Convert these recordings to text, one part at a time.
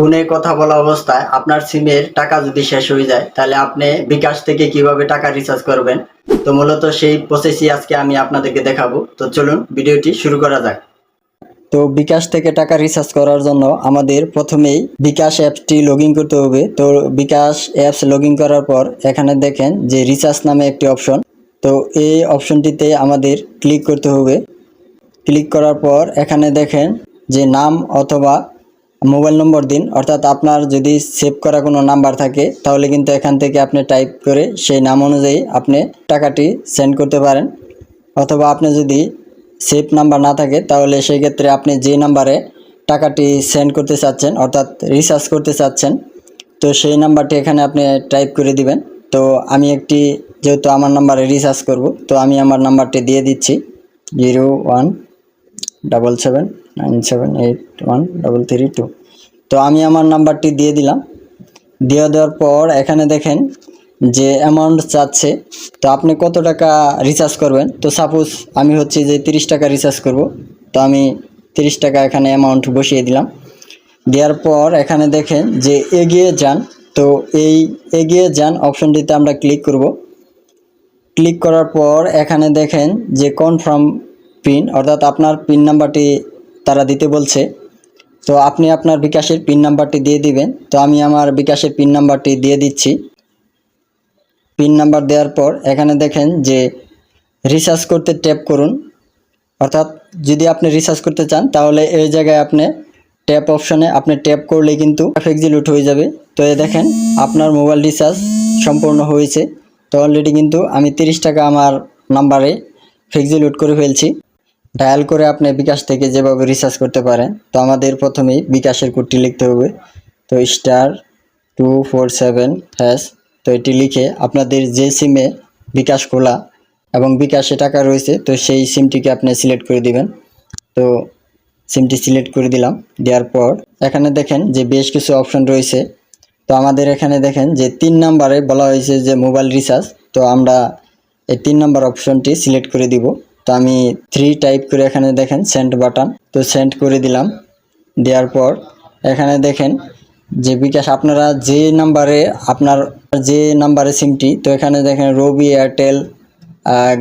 ফোনে কথা বলা অবস্থায় আপনার সিমের টাকা যদি শেষ হয়ে যায়, তাহলে আপনি বিকাশ থেকে কীভাবে টাকা রিচার্জ করবেন? তো মূলত সেই প্রসেসই আজকে আমি আপনাদেরকে দেখাবো। তো চলুন, ভিডিওটি শুরু করা যাক। তো বিকাশ থেকে টাকা রিচার্জ করার জন্য আমাদের প্রথমেই বিকাশ অ্যাপটি লগ করতে হবে। তো বিকাশ অ্যাপস লগ করার পর এখানে দেখেন যে রিচার্জ নামে একটি অপশন তো এই অপশনটিতে আমাদের ক্লিক করতে হবে। ক্লিক করার পর এখানে দেখেন যে নাম অথবা মোবাইল নম্বর দিন, অর্থাৎ আপনার যদি সেভ করা কোনো নাম্বার থাকে, তাহলে কিন্তু এখান থেকে আপনি টাইপ করে সেই নাম অনুযায়ী আপনি টাকাটি সেন্ড করতে পারেন। অথবা আপনি যদি সেভ নাম্বার না থাকে, তাহলে সেই ক্ষেত্রে আপনি যে নাম্বারে টাকাটি সেন্ড করতে চাচ্ছেন, অর্থাৎ রিচার্জ করতে চাচ্ছেন, তো সেই নাম্বারটি এখানে আপনি টাইপ করে দিবেন। তো আমি একটি, যেহেতু আমার নাম্বারে রিচার্জ করব, তো আমি আমার নাম্বারটি দিয়ে দিচ্ছি। Zero one double seven nine seven eight one double three two তো আমি আমার নাম্বারটি দিয়ে দিলাম। দিয়ে দেওয়ার পর এখানে দেখেন যে অ্যামাউন্ট চাচ্ছে তো আপনি কত টাকা রিচার্জ করবেন? তো সাপোজ আমি হচ্ছে যে তিরিশ টাকা রিচার্জ করব। তো আমি তিরিশ টাকা এখানে অ্যামাউন্ট বসিয়ে দিলাম। দেওয়ার পর এখানে দেখেন যে এগিয়ে যান। তো এই এগিয়ে যান অপশনটিতে আমরা ক্লিক করব। ক্লিক করার পর এখানে দেখেন যে কনফার্ম পিন অর্থাৎ আপনার পিন নাম্বারটি তারা দিতে বলছে। তো আপনি আপনার বিকাশের পিন নাম্বারটি দিয়ে দিবেন। তো আমি আমার বিকাশের পিন নাম্বারটি দিয়ে দিচ্ছি। পিন নাম্বার দেওয়ার পর এখানে দেখেন যে রিচার্জ করতে ট্যাপ করুন। অর্থাৎ যদি আপনি রিচার্জ করতে চান, তাহলে এই জায়গায় আপনি ট্যাপ অপশনে আপনি ট্যাপ করলে কিন্তু এক্সিলিউট হয়ে যাবে। তো এ দেখেন, আপনার মোবাইল রিচার্জ সম্পূর্ণ হয়েছে। তো অলরেডি কিন্তু আমি তিরিশ টাকা আমার নাম্বারে ফেক্সিলিউট করে ফেলছি। ডায়াল করে আপনি বিকাশ থেকে যেভাবে রিচার্জ করতে পারেন, তো আমাদের প্রথমেই বিকাশের কোডটি লিখতে হবে। তো star two four seven hash তো এটি লিখে আপনাদের যে সিমে বিকাশ খোলা এবং বিকাশে টাকা রয়েছে, তো সেই সিমটিকে আপনি সিলেক্ট করে দিবেন। তো সিমটি সিলেক্ট করে দিলাম, দেওয়ার পর এখানে দেখেন যে বেশ কিছু অপশন রয়েছে। তো আমাদের এখানে দেখেন যে তিন নাম্বারে বলা হয়েছে যে মোবাইল রিচার্জ তো আমরা এই তিন নাম্বার অপশনটি সিলেক্ট করে দিব। তো আমি থ্রি টাইপ করে এখানে দেখেন সেন্ড বাটন তো সেন্ড করে দিলাম। দেওয়ার পর এখানে দেখেন যে বিকাশ আপনারা যে নাম্বারে আপনার যে নাম্বারে সিমটি তো এখানে দেখেন রবি এয়ারটেল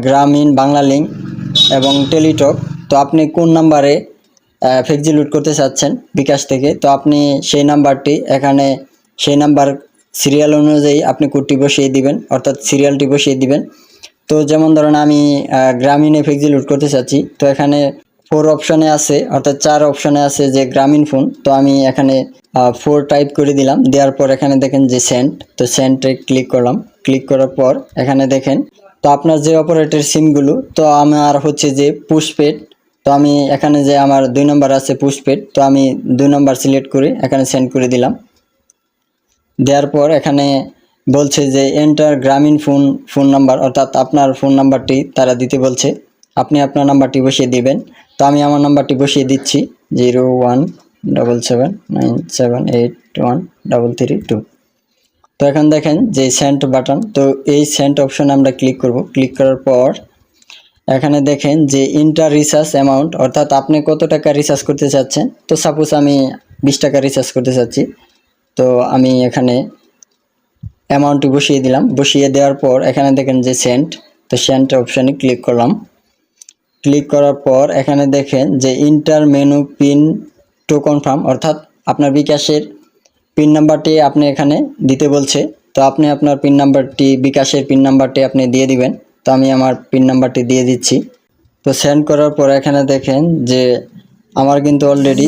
গ্রামীণ বাংলা লিঙ্ক এবং টেলিটক তো আপনি কোন নাম্বারে ফেক্সিলুট করতে চাচ্ছেন বিকাশ থেকে, তো আপনি সেই নাম্বারটি এখানে সেই নাম্বার সিরিয়াল অনুযায়ী আপনি কোডটি বসিয়ে দিবেন, অর্থাৎ সিরিয়ালটি বসিয়ে দিবেন। তো যেমন ধরেন আমি গ্রামীণে ফেক্সিলুট করতে চাচ্ছি, তো এখানে ফোর অপশনে আছে, অর্থাৎ চার অপশনে আছে যে গ্রামীণ ফোন তো আমি এখানে ফোর টাইপ করে দিলাম। দেওয়ার পর এখানে দেখেন যে সেন্ট তো সেন্টে ক্লিক করলাম। ক্লিক করার পর এখানে দেখেন, তো আপনার যে অপারেটর সিমগুলো তো আমার হচ্ছে যে পুশপেড তো আমি এখানে যে আমার দুই নম্বর আছে পুশপেড তো আমি দুই নম্বর সিলেক্ট করে এখানে সেন্ড করে দিলাম। দেওয়ার পর এখানে বলছে যে এন্টার গ্রামীণ ফোন ফোন নাম্বার অর্থাৎ আপনার ফোন নাম্বারটি তারা দিতে বলছে। আপনি আপনার নাম্বারটি বসিয়ে দিবেন। তো আমি আমার নাম্বারটি বসিয়ে দিচ্ছি। Zero one double seven nine seven eight one double three two তো এখন দেখেন যে সেন্ট বাটন তো এই সেন্ট অপশনে আমরা ক্লিক করব। ক্লিক করার পর এখানে দেখেন যে ইন্টার রিচার্জ অ্যামাউন্ট অর্থাৎ আপনি কত টাকা রিচার্জ করতে চাচ্ছেন। তো সাপোজ আমি বিশ টাকা রিচার্জ করতে চাচ্ছি। তো আমি এখানে অ্যামাউন্টটি বসিয়ে দিলাম। বসিয়ে দেওয়ার পর এখানে দেখেন যে সেন্ট তো সেন্ট অপশানে ক্লিক করলাম। ক্লিক করার পর এখানে দেখেন যে enter menu PIN to confirm অর্থাৎ আপনার বিকাশের পিন নাম্বারটি আপনি এখানে দিতে বলছে। তো আপনি আপনার পিন নাম্বারটি বিকাশের পিন নাম্বারটি আপনি দিয়ে দিবেন। তো আমি আমার পিন নাম্বারটি দিয়ে দিচ্ছি। তো সেন্ড করার পর এখানে দেখেন যে আমার কিন্তু অলরেডি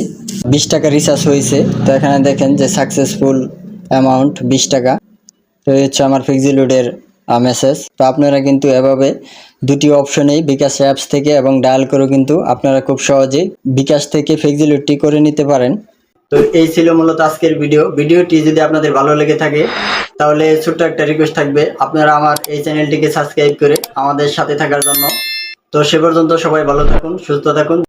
বিশ টাকা রিচার্জ হয়েছে। তো এখানে দেখেন যে সাকসেসফুল অ্যামাউন্ট বিশ টাকা। তো হচ্ছে আমার ফিক্সিলুডের মেসেজ তো আপনারা কিন্তু এভাবে দুটি অপশনেই বিকাশ অ্যাপস থেকে এবং ডায়াল করেও কিন্তু আপনারা খুব সহজেই বিকাশ থেকে ফিক্সিলুডটি করে নিতে পারেন। তো এই ছিল মূলত আজকের ভিডিও ভিডিওটি যদি আপনাদের ভালো লেগে থাকে, তাহলে ছোট্ট একটা রিকোয়েস্ট থাকবে, আপনারা আমার এই চ্যানেলটিকে সাবস্ক্রাইব করে আমাদের সাথে থাকার জন্য। তো সে পর্যন্ত সবাই ভালো থাকুন, সুস্থ থাকুন।